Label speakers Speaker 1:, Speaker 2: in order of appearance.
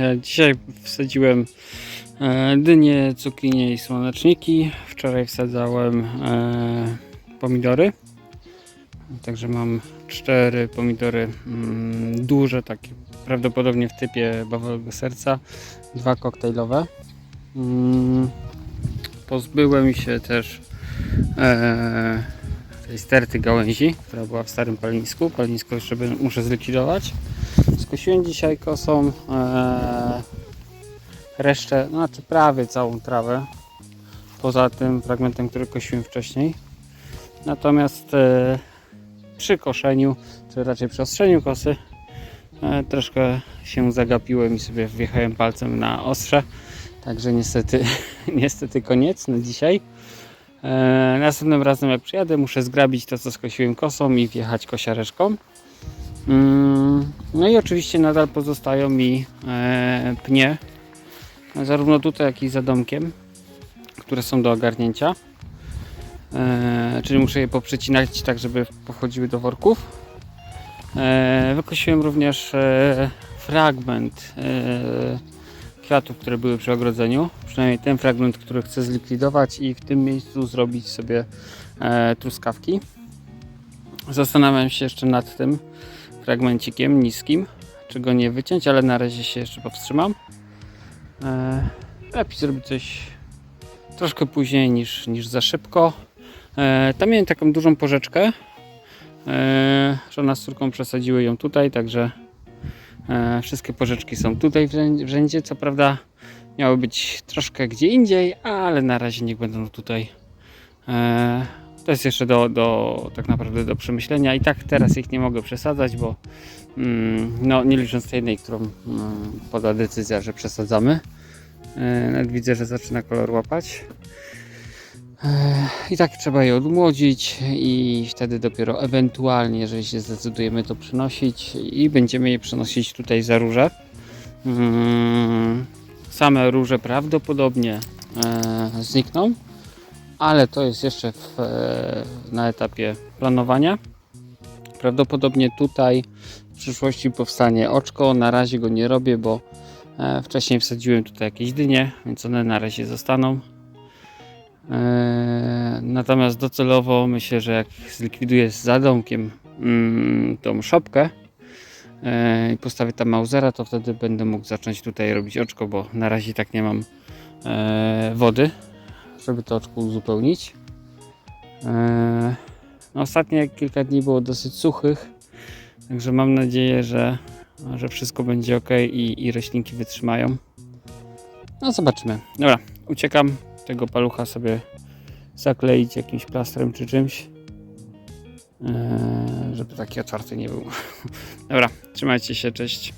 Speaker 1: E, Dzisiaj wsadziłem e, dynie, cukinie i słoneczniki. Wczoraj wsadzałem e, pomidory. Także mam cztery pomidory mm, duże, takie prawdopodobnie w typie bawolego serca. Dwa koktajlowe. Mm, pozbyłem się też tej sterty gałęzi, która była w starym palinisku. Palenisko jeszcze muszę zlikwidować. Skosiłem dzisiaj kosą e, resztę, znaczy prawie całą trawę, poza tym fragmentem, który kosiłem wcześniej. Natomiast e, przy koszeniu, czy raczej przy ostrzeniu kosy, e, troszkę się zagapiłem i sobie wjechałem palcem na ostrze. Także niestety, niestety koniec na dzisiaj. E, następnym razem jak przyjadę muszę zgrabić to co skosiłem kosą i wjechać kosiareczką. Mm, No i oczywiście nadal pozostają mi e, pnie, zarówno tutaj jak i za domkiem, które są do ogarnięcia. E, czyli muszę je poprzecinać tak, żeby pochodziły do worków. E, wykosiłem również fragment kwiatów, które były przy ogrodzeniu. Przynajmniej ten fragment, który chcę zlikwidować i w tym miejscu zrobić sobie truskawki. Zastanawiam się jeszcze nad tym fragmencikiem niskim, czy go nie wyciąć, ale na razie się jeszcze powstrzymam. E, lepiej zrobić coś troszkę później niż, niż za szybko. E, tam miałem taką dużą porzeczkę. E, żona z córką przesadziły ją tutaj, także e, wszystkie porzeczki są tutaj w rzędzie-. Co prawda miały być troszkę gdzie indziej, ale na razie niech będą tutaj. E, to jest jeszcze do, do, tak naprawdę do przemyślenia. I tak teraz ich nie mogę przesadzać, bo mm, no, nie licząc tej jednej, którą mm, poda decyzja, że przesadzamy. E, nawet widzę, że zaczyna kolor łapać. E, I tak trzeba je odmłodzić i wtedy dopiero ewentualnie, jeżeli się zdecydujemy to przynosić i będziemy je przenosić tutaj za róże. Mm, Same róże prawdopodobnie e, znikną, ale to jest jeszcze w, e, na etapie planowania. Prawdopodobnie tutaj w przyszłości powstanie oczko. Na razie go nie robię, bo e, wcześniej wsadziłem tutaj jakieś dynie, więc one na razie zostaną. E, Natomiast docelowo myślę, że jak zlikwiduję za domkiem mm, tą szopkę i postawię tam Mausera, to wtedy będę mógł zacząć tutaj robić oczko, bo na razie tak nie mam wody, żeby to oczko uzupełnić. E, no ostatnie kilka dni było dosyć suchych, także mam nadzieję, że, że wszystko będzie ok i, i roślinki wytrzymają. No zobaczymy. Dobra, uciekam tego palucha sobie zakleić jakimś plastrem czy czymś. Eee, żeby taki otwarty nie był. Dobra, trzymajcie się, cześć.